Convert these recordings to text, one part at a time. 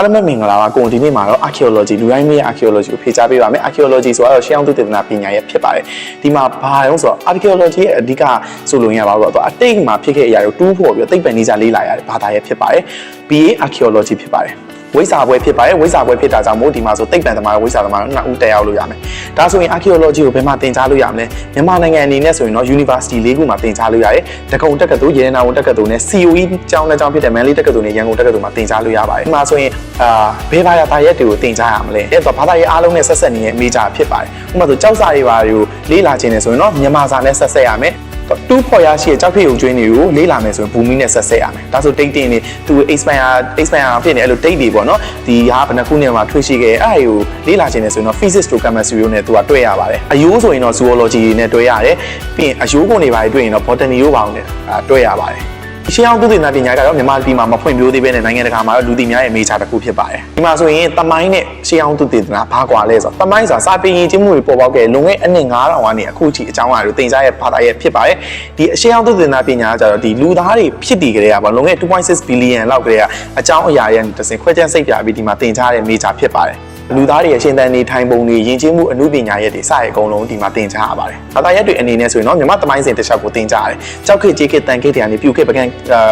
အားလုံးပဲမင်္ဂလာပါကိုဒီနေ့မှာတော့ archaeology လူတိုင်းမေးရ archaeology ကိုဖြေကြားပေးပါမယ် archaeology ဆိုတော့ရှေးအောင်သုတေသနပညာရဲ့ဖြစ်ပါတယ်ဒီမှာဘာလဲဆိုတော့ archaeology ရဲ့အဓိကဆိုလို့ရပါတော့တော့အတိတ်မှာဖြစ်ခဲ့တဲ့အရာတွေကိုတူးဖော်ပြီးသိပ္ပံနည်းစာလေ့လာရတဲ့ဘာသာရဲ့ဖြစ်ပါတယ် BA archaeology ဖြစ်ပါတယ် ဝိဇ္ဇာပွဲဖြစ်ပါတယ်ဝိဇ္ဇာပွဲဖြစ်တာကြောင့်မို့ဒီမှာဆိုသိပ္ပံသမားဝိဇ္ဇာသမားနှစ်ဦးတက်ရောက်လို့ရမယ်ဒါဆိုရင် archaeology ကိုဘယ်မှာသင်ကြားလို့ရမလဲမြန်မာနိုင်ငံအနေနဲ့ဆိုရင်တော့ university ၄ခုမှာသင်ကြားလို့ရတယ်တကုံတက္ကသိုလ်ရေနနာဝန်တက္ကသိုလ်နဲ့ COE ကျောင်းတစ်ကျောင်းဖြစ်တဲ့မန်လေးတက္ကသိုလ်နဲ့ရန်ကုန်တက္ကသိုလ်မှာသင်ကြားလို့ရပါတယ်ဒီမှာဆိုရင်အာဘယ်ဘာသာရက်တွေကိုသင်ကြားရမလဲအဲ့တော့ဘာသာရက်အားလုံးနဲ့ဆက်ဆက်နေတဲ့ major ဖြစ်ပါတယ်ဥပမာဆိုကြောက်စာတွေပါတွေကိုလေ့လာခြင်းနဲ့ဆိုရင်တော့မြန်မာစာနဲ့ဆက်ဆက်ရမယ် တူးဖော်ရရှိတဲ့ကြောက်ဖြစ်ုံကျွင်းတွေကိုလေးလာမယ်ဆိုရင်ဘူမီနဲ့ဆက်ဆက်ရမယ်ဒါဆိုတိတ်တင်နေသူ expire expire ဖြစ်နေအဲ့လိုတိတ်တွေပေါ့နော်ဒီဟာဘယ်နှခုနဲ့မှထွေးရှိခဲ့အဲ့ဒါကိုလေးလာခြင်းနဲ့ဆိုရင်တော့ physics တို့ chemistry တို့နဲ့သူကတွဲရပါတယ်အယိုးဆိုရင်တော့ zoology နဲ့တွဲရတယ်ပြီးရင်အယိုးကုန်တွေပါတွေ့ရင်တော့ botany တို့ပါအောင်နဲ့တွဲရပါတယ် ရှင်းအောင်သုတေသနပညာကတော့မြန်မာပြည်မှာမဖွင့်ပြိုးသေးပဲနဲ့နိုင်ငံတကာမှာတော့လူသိများရဲ့ major တစ်ခုဖြစ်ပါတယ်ဒီမှာဆိုရင်တမိုင်းနဲ့ရှင်းအောင်သုတေသနဘာကွာလဲဆိုတော့တမိုင်းဆိုတာစာပေရည်ချင်းမှုတွေပေါ်ပေါက်ခဲ့လွန်ခဲ့အနှစ်9000ကနေအခုထိအကြောင်းအရာတွေသင်ကြားရဲ့ဘာသာရဲ့ဖြစ်ပါတယ်ဒီအရှင်းအောင်သုတေသနပညာကကြတော့ဒီလူသားတွေဖြစ်တည်ကြတဲ့ကပေါ့လွန်ခဲ့2.6 billion လောက်ကလေးကအကြောင်းအရာရဲ့တစ်စင်ခွဲခြမ်းစိတ်ပြပြီးဒီမှာသင်ကြားတဲ့ major ဖြစ်ပါတယ် လူသားတွေရဲ့ရှင်သန်နေထိုင်ပုံတွေယဉ်ကျေးမှုအမှုပညာရဲ့တွေစရအကုန်လုံးဒီမှာသင်ကြားရပါတယ်။ဘာသာရပ်တွေအနေနဲ့ဆိုရင်တော့မြမသမိုင်းစဉ်တစ်ချက်ကိုသင်ကြားရတယ်။ကြောက်ခေတ်ကြီးခေတ်တန်ခေတ်တွေကနေပြုခေတ်ပကံ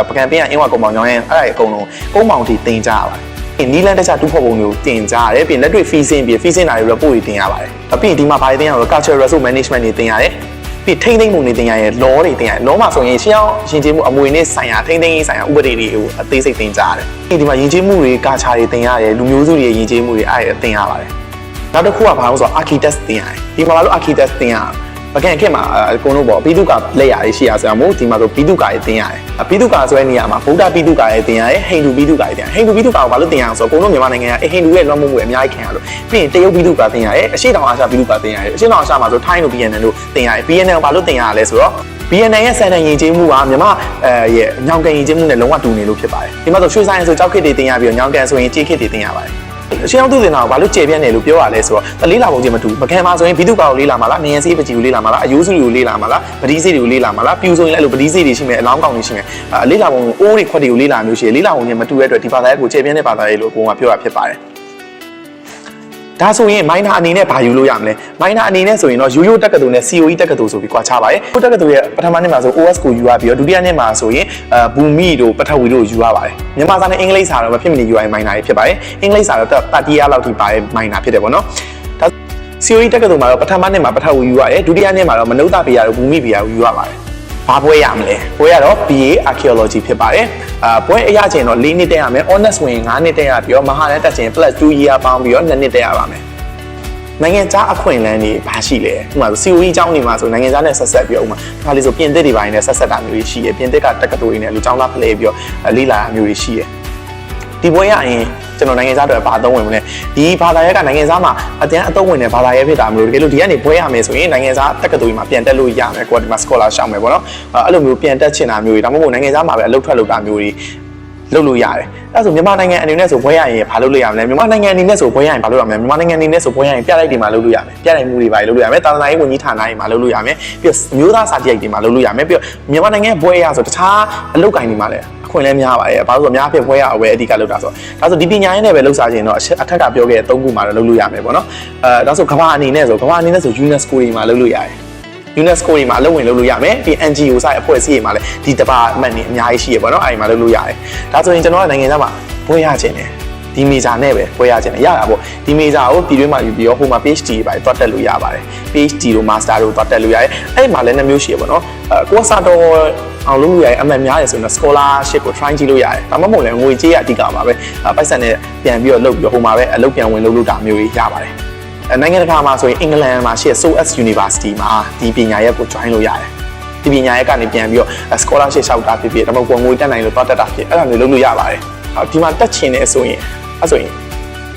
ပကံပင်းရအင်းဝကုံမောင်ညောင်းရဲ့အဲ့ဒါအကုန်လုံးကုန်းမောင်တီသင်ကြားရပါတယ်။နီလန်တခြားတူဖို့ပုံမျိုးတင်ကြားရတယ်ပြီးလက်တွေ့ feasing ပြီး feasing တာတွေ report တွေတင်ရပါတယ်။အပြင်ဒီမှာဘာတွေတင်ရလဲ cultural resource management တွေတင်ရတယ်။ ပြီးထိမ့်သိမ့်မှုတွေတင်ရရဲ့ law တွေတင်ရ law မှာဆိုရင်ရှင်းအောင်ယဉ်ကျေးမှုအမွေနဲ့ဆိုင်ရာထိမ့်သိမ့်ရေးဆိုင်ရာဥပဒေတွေကိုအသေးစိတ်တင်ကြားရတယ်။ဒီမှာယဉ်ကျေးမှုတွေကာချာတွေတင်ရတယ်လူမျိုးစုတွေရဲ့ယဉ်ကျေးမှုတွေအဲ့ဒါတင်ရပါတယ်။နောက်တစ်ခုကဘာလို့ဆိုတော့ architect တင်ရတယ်။ဒီမှာဘာလို့ architect တင်ရလဲ ပကံခက်မှာအကုန်လုံးပေါ့ပိတုကလက်ရရေးရှိရဆိုတော့မို့ဒီမှာဆိုပိတုကရေးတင်ရတယ်။ပိတုကဆိုတဲ့နေရာမှာဗုဒ္ဓပိတုကရေးတင်ရတယ်ဟိန္ဒူပိတုကရေးတင်ရတယ်။ဟိန္ဒူပိတုကကိုဘာလို့တင်ရအောင်ဆိုတော့အကုန်လုံးမြန်မာနိုင်ငံကဟိန္ဒူရဲ့လွှမ်းမိုးမှုအများကြီးခံရလို့ပြီးရင်တရုတ်ပိတုကတင်ရတယ်အရှေ့တောင်အာရှပိတုကတင်ရတယ်အရှေ့တောင်အာရှမှာဆိုထိုင်းတို့ BNN တို့တင်ရတယ် BNN ကိုဘာလို့တင်ရလဲဆိုတော့ BNN ရဲ့စံတန်ယဉ်ကျေးမှုကမြန်မာအဲရဲ့ညောင်ကန်ယဉ်ကျေးမှုနဲ့လုံးဝတူနေလို့ဖြစ်ပါတယ်။ဒီမှာဆိုရွှေဆိုင်ဆိုကြောက်ခစ်တွေတင်ရပြီးတော့ညောင်ကန်ဆိုရင်ကြေးခစ်တွေတင်ရပါတယ်။ ရှင်းအောင်သူတင်တာကိုဘာလို့ကျေပြန့်တယ်လို့ပြောရလဲဆိုတော့တလေးလာပုံချင်းမတူပကံမှာဆိုရင်ဘီတုကာကိုလေးလာမှာလားနေရန်စီးပကြီးကိုလေးလာမှာလားအယိုးစုတွေကိုလေးလာမှာလားပတိစီတွေကိုလေးလာမှာလားပြူဆိုရင်လည်းအဲ့လိုပတိစီတွေရှိမယ်အလောင်းကောင်တွေရှိမယ်အလေးလာပုံအိုးတွေခွက်တွေကိုလေးလာမျိုးရှိတယ်လေးလာပုံချင်းမတူတဲ့အတွက်ဒီဘာသာရေးကိုကျေပြန့်တဲ့ဘာသာရေးလို့ကိုကပြောတာဖြစ်ပါတယ် ဒါဆိုရင် minor အနေနဲ့ဘာယူလို့ရမလဲ minor အနေနဲ့ဆိုရင်တော့ရိုးရိုးတက္ကသိုလ်နဲ့ COE တက္ကသိုလ်ဆိုပြီးကွာခြားပါတယ်ရိုးတက္ကသိုလ်ရဲ့ပထမနှစ်မှာဆို OS ကိုယူရပြီးတော့ဒုတိယနှစ်မှာဆိုရင်အဲဘူမီတို့ပထဝီတို့ယူရပါတယ်မြန်မာစာနဲ့အင်္ဂလိပ်စာတော့မဖြစ်မနေယူရရင် minor တွေဖြစ်ပါတယ်အင်္ဂလိပ်စာတော့တတိယလောက်ထိပါတဲ့ minor ဖြစ်တယ်ပေါ့နော်ဒါ COE တက္ကသိုလ်မှာတော့ပထမနှစ်မှာပထဝီယူရတယ်ဒုတိယနှစ်မှာတော့မနုဿဗေယတို့ဘူမိဗေယကိုယူရပါတယ် ဘာပွဲရမလဲပွဲရတော့ BA archaeology ဖြစ်ပါတယ်အာပွဲအရချင်းတော့၄နှစ်တက်ရမယ် honors ဝင်၅နှစ်တက်ရပြီးတော့မဟာနဲ့တက်ချင်း plus 2 year ပေါင်းပြီးတော့2နှစ်တက်ရပါမယ်နိုင်ငံခြားအခွင့်အလမ်းတွေဘာရှိလဲဥပမာ COE အကြောင်းတွေမှာဆိုနိုင်ငံခြားနဲ့ဆက်ဆက်ပြီးတော့ဥပမာဒါလေးဆိုပြင်သစ်တွေပိုင်းနဲ့ဆက်ဆက်တာမျိုးတွေရှိရပြင်သစ်ကတက္ကသိုလ်တွေနဲ့လူကျောင်းသားဖလှယ်ပြီးတော့လေ့လာတာမျိုးတွေရှိရ ဒီပွဲရရင်ကျွန်တော်နိုင်ငံသားတွေဘာအသုံးဝင်မလဲဒီဘာသာရပ်ကနိုင်ငံသားမှာအတန်းအသုံးဝင်တဲ့ဘာသာရပ်ဖြစ်တာမျိုးတကယ်လို့ဒီကနေပွဲရမယ်ဆိုရင်နိုင်ငံသားတက္ကသိုလ်မှာပြန်တက်လို့ရမယ်ကိုကဒီမှာ scholar ရှောက်မယ်ပေါ့နော်အဲ့လိုမျိုးပြန်တက်ချင်တာမျိုးတွေဒါမှမဟုတ်နိုင်ငံသားမှာပဲအလုပ်ထွက်လုပ်တာမျိုးတွေလုပ်လို့ရတယ်။အဲဆိုမြန်မာနိုင်ငံအနေနဲ့ဆိုဘွဲရရင်ဘာလုပ်လို့ရမလဲမြန်မာနိုင်ငံအနေနဲ့ဆိုဘွဲရရင်ဘာလုပ်ရမလဲမြန်မာနိုင်ငံအနေနဲ့ဆိုဘွဲရရင်ပြလိုက်တွေမှာလုပ်လို့ရမယ်။ပြလိုက်မှုတွေပါလုပ်လို့ရမယ်။တာသနာရေးဝန်ကြီးဌာနတွေမှာလုပ်လို့ရမယ်။ပြီးတော့မျိုးသားစာကြိုက်တွေမှာလုပ်လို့ရမယ်။ပြီးတော့မြန်မာနိုင်ငံဘွဲရဆိုတခြားအလုပ်ကိုင်တွေမှာလည်းအ ခွင့်အလမ်းများပါတယ်။ဘာလို့ဆိုအများအပြားဘွဲရအဝဲအဓိကလုပ်တာဆိုတော့ဒါဆိုဒီပညာရေးနဲ့ပဲလုပ်စားခြင်းတော့အထက်ကပြောခဲ့တဲ့၃ခုမှာတော့လုပ်လို့ရမယ်ပေါ့နော်။အဲဒါဆိုကမ္ဘာအနေနဲ့ဆိုကမ္ဘာအနေနဲ့ဆို UNESCO တွေမှာလုပ်လို့ရတယ်။ UNESCO တွေမှာအလုပ်ဝင်လုပ်လို့ရမယ်ပြီး NGO စတဲ့အဖွဲ့အစည်းတွေမှာလည်းဒီတပါအမှတ်နေအများကြီးရှိရပေါ့နော်အဲဒီမှာလုပ်လို့ရတယ်ဒါဆိုရင်ကျွန်တော်ကနိုင်ငံသားမှာဘွဲရခြင်းတယ် ဒီမေဂျာနဲ့ပဲဘွဲရခြင်းတယ်ရတာပေါ့ဒီမေဂျာကိုပြည်တွင်းမှာယူပြီးတော့ဟိုမှာ PhD တွေပဲတွတ်တက်လို့ရပါတယ် PhD တို့ Master တို့တွတ်တက်လို့ရတယ်အဲ့မှာလည်းနှစ်မျိုးရှိရပေါ့နော်အဲကိုစာတော်အောင်လုပ်လို့ရတယ်အမှန်များတယ်ဆိုရင် scholarship ကို try ကြည့်လို့ရတယ်ဒါမှမဟုတ်လည်းငွေကြေးရအဓိကပါပဲပိုက်ဆံနဲ့ပြန်ပြီးတော့လုပ်ပြီးတော့ဟိုမှာပဲအလုပ်ပြန်ဝင်လုပ်လို့တာမျိုးကြီးရပါတယ်နိုင်ငံတကာမှာဆိုရင်အင်္ဂလန်မှာရှိတဲ့ SOAS University မှာဒီပညာရပ်ကို join လုပ်ရတယ်။ဒီပညာရပ်ကနေပြန်ပြီးတော့ scholarship လျှောက်တာဖြစ်ဖြစ်ဒါမှမဟုတ်ငွေတက်နိုင်လို့တော့တက်တာဖြစ်အဲ့ဒါမျိုးလုပ်လို့ရပါတယ်။ ဒီမှာတက်ချင်တဲ့ဆိုရင်အဲ့ဆိုရင်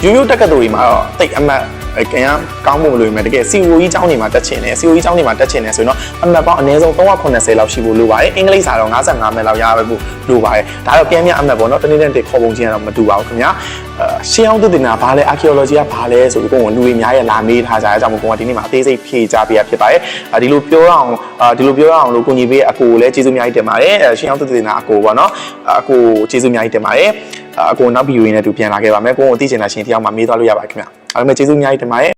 ရိုးရိုးတက္ကသိုလ်တွေမှာတော့တိတ်အမှတ်ကံရကောင်းဖို့မလိုရင်တကယ် COE ကျောင်းတွေမှာတက်ချင်တယ် COE ကျောင်းတွေမှာတက်ချင်တယ်ဆိုရင်တော့အမှတ်ပေါင်းအနည်းဆုံး380လောက်ရှိဖို့လိုပါတယ်အင်္ဂလိပ်စာတော့55မဲ့လောက်ရပါဖို့လိုပါတယ်ဒါတော့ပြန်ပြန်အမှတ်ပေါ့နော်တနေ့နဲ့တည်းခေါ်ပုံချင်းကတော့မတူပါဘူးခင်ဗျာအဲ ရှင်းအောင်သိတင်တာဘာလဲ archaeology ကဘာလဲဆိုပြီးကိုယ်ကလူတွေများရဲ့လာမေးထားကြတဲ့အကြောင်းကိုကဒီနေ့မှာအသေးစိတ်ဖြေကြပေးရဖြစ်ပါတယ်ဒီလိုပြောရအောင်ဒီလိုပြောရအောင်လို့ကိုညီပေးအကိုကိုလည်းကျေးဇူးအများကြီးတင်ပါတယ်ရှင်းအောင်သိတင်တာအကိုပေါ့နော်အကိုကျေးဇူးအများကြီးတင်ပါတယ်အကိုနောက်ဗီဒီယိုရင်းနဲ့တူပြန်လာခဲ့ပါမယ်ကိုကိုသိချင်တာရှင်တယောက်မှမေးသွားလို့ရပါခင်ဗျအားလုံးပဲကျေးဇူးအများကြီးတင်ပါတယ်